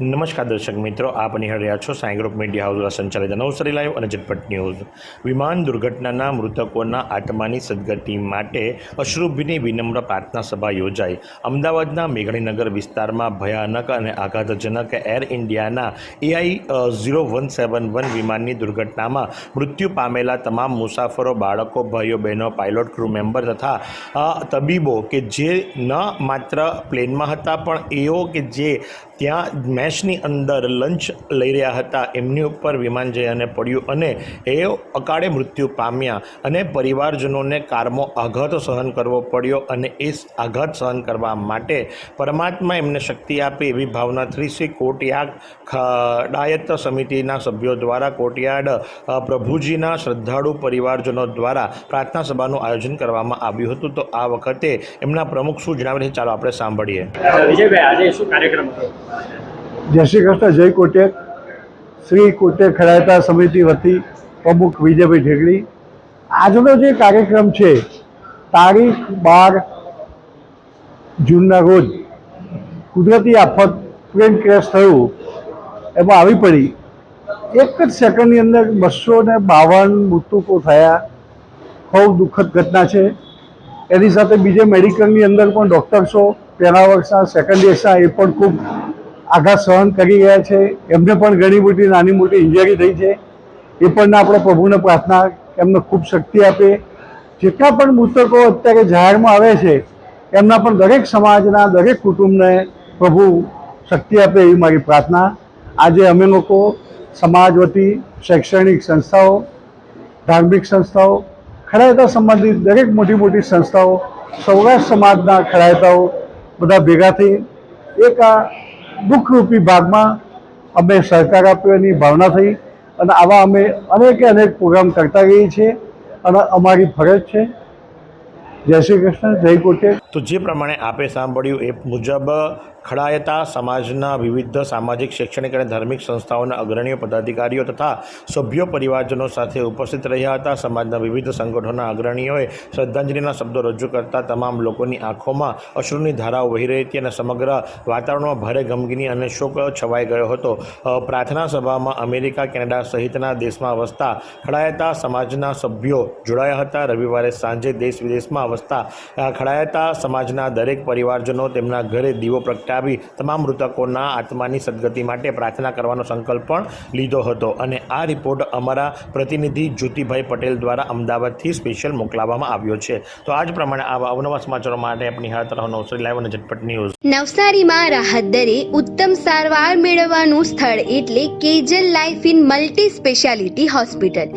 નમસ્કાર દર્શક મિત્રો, આપ નિહાળ છો સાંઈ ગ્રુપ મીડિયા હાઉસ સંચાલિત નવસારી લાઈવ અને ઝટપટ ન્યૂઝ. વિમાન દુર્ઘટનાના મૃતકોના આત્માની સદગતિ માટે અશ્રુભીની વિનમ્ર પ્રાર્થના સભા યોજાઈ. અમદાવાદના મેઘણીનગર વિસ્તારમાં ભયાનક અને આઘાતજનક એર ઇન્ડિયાના AI zero one seven one વિમાનની દુર્ઘટનામાં મૃત્યુ પામેલા તમામ મુસાફરો, બાળકો, ભાઈઓ, બહેનો, પાયલોટ, ક્રૂ મેમ્બર તથા તબીબો કે જે ન માત્ર પ્લેનમાં હતા પણ એઓ કે જે ત્યાં મેચની અંદર લંચ લઈ રહ્યા હતા. એમની ઉપર વિમાન જયાને પડ્યું અને એ અકાળે મૃત્યુ પામ્યા અને પરિવારજનોને કારમો આઘાત સહન કરવો પડ્યો અને એ આઘાત સહન કરવા માટે પરમાત્મા એમને શક્તિ આપે એવી ભાવના શ્રી કોટિયાદ ખડાયત સમિતિના સભ્યો દ્વારા કોટિયાડ પ્રભુજીના શ્રદ્ધાળુ પરિવારજનો દ્વારા પ્રાર્થના સભાનું આયોજન કરવામાં આવ્યું હતું. તો આ વખતે એમના પ્રમુખ શું જણાવે છે? ચાલો આપણે સાંભળીએ. વિજયભાઈ, આજે શું કાર્યક્રમ હતો? જય શ્રી કૃષ્ણ, જય કોટેક શ્રી કોટેક ખરાયતા સમિતિ વતી પ્રમુખ વિજયભાઈ ઢેગડી આજનો જે કાર્યક્રમ છે, તારીખ બાર જૂનના રોજ કુદરતી આફત પ્લેન ક્રેશ થયું, એમાં આવી પડી. એક જ સેકન્ડની અંદર બસો ને બાવન મૃતકો થયા. ખૂબ દુઃખદ ઘટના છે. એની સાથે બીજે મેડિકલની અંદર પણ ડૉક્ટર્સો પહેલા વર્ષના સેકન્ડ યર્સના, એ પણ ખૂબ આઘાત સહન કરી રહ્યા છે. એમને પણ ઘણી મોટી, નાની મોટી ઇન્જરી થઈ છે. એ પણ આપણે પ્રભુને પ્રાર્થના, એમને ખૂબ શક્તિ આપે. જેટલા પણ મૃતકો અત્યારે જાહેરમાં આવે છે, એમના પણ દરેક સમાજના, દરેક કુટુંબને પ્રભુ શક્તિ આપે એવી મારી પ્રાર્થના. આજે અમે લોકો સમાજ વતી, શૈક્ષણિક સંસ્થાઓ, ધાર્મિક સંસ્થાઓ, ખરાયતા સંબંધિત દરેક મોટી મોટી સંસ્થાઓ, સૌરાષ્ટ્ર સમાજના ખરાયતાઓ બધા ભેગા થઈ એક આ દુઃખરૂપી ભાગમાં અમે સહકાર આપ્યો, એની ભાવના થઈ અને આવા અમે અનેકે અનેક પ્રોગ્રામ કરતા રહીએ છીએ અને અમારી ફરજ છે. જય શ્રી કૃષ્ણ, જય કોટેક તો જે પ્રમાણે આપે સાંભળ્યું એ મુજબ ખડાયતા સમાજના વિવિધ સામાજિક, શૈક્ષણિક અને ધાર્મિક સંસ્થાઓના અગ્રણીઓ, પદાધિકારીઓ તથા સભ્યો, પરિવારજનો સાથે ઉપસ્થિત રહ્યા હતા. સમાજના વિવિધ સંગઠનોના અગ્રણીઓએ શ્રદ્ધાંજલિના શબ્દો રજૂ કરતા તમામ લોકોની આંખોમાં અશ્રુની ધારાઓ વહી રહી હતી અને સમગ્ર વાતાવરણમાં ભારે ગમગીની અને શોક છવાઈ ગયો હતો. પ્રાર્થના સભામાં અમેરિકા, કેનેડા સહિતના દેશમાં વસતા ખડાયતા સમાજના સભ્યો જોડાયા હતા. રવિવારે સાંજે દેશ વિદેશમાં વસતા ખડાયતા સમાજના દરેક પરિવારજનો તેમના ઘરે દીવો પ્રગટાવી તમામ મૃતકોના આત્માની સદગતિ માટે પ્રાર્થના કરવાનો સંકલ્પ પણ લીધો હતો. અને આ રિપોર્ટ અમારા પ્રતિનિધિ જ્યોતિભાઈ પટેલ દ્વારા અમદાવાદથી સ્પેશિયલ મોકલાવવામાં આવ્યો છે. તો આ જ પ્રમાણે આવા અવનવા સમાચારો માટે આપણી હાથ રહો નવસારી લાઈવ અને ઝટપટ ન્યૂઝ. નવસારીમાં રાહત દરે ઉત્તમ સારવાર મેળવવાનું સ્થળ એટલે Kejal life in multi speciality hospital.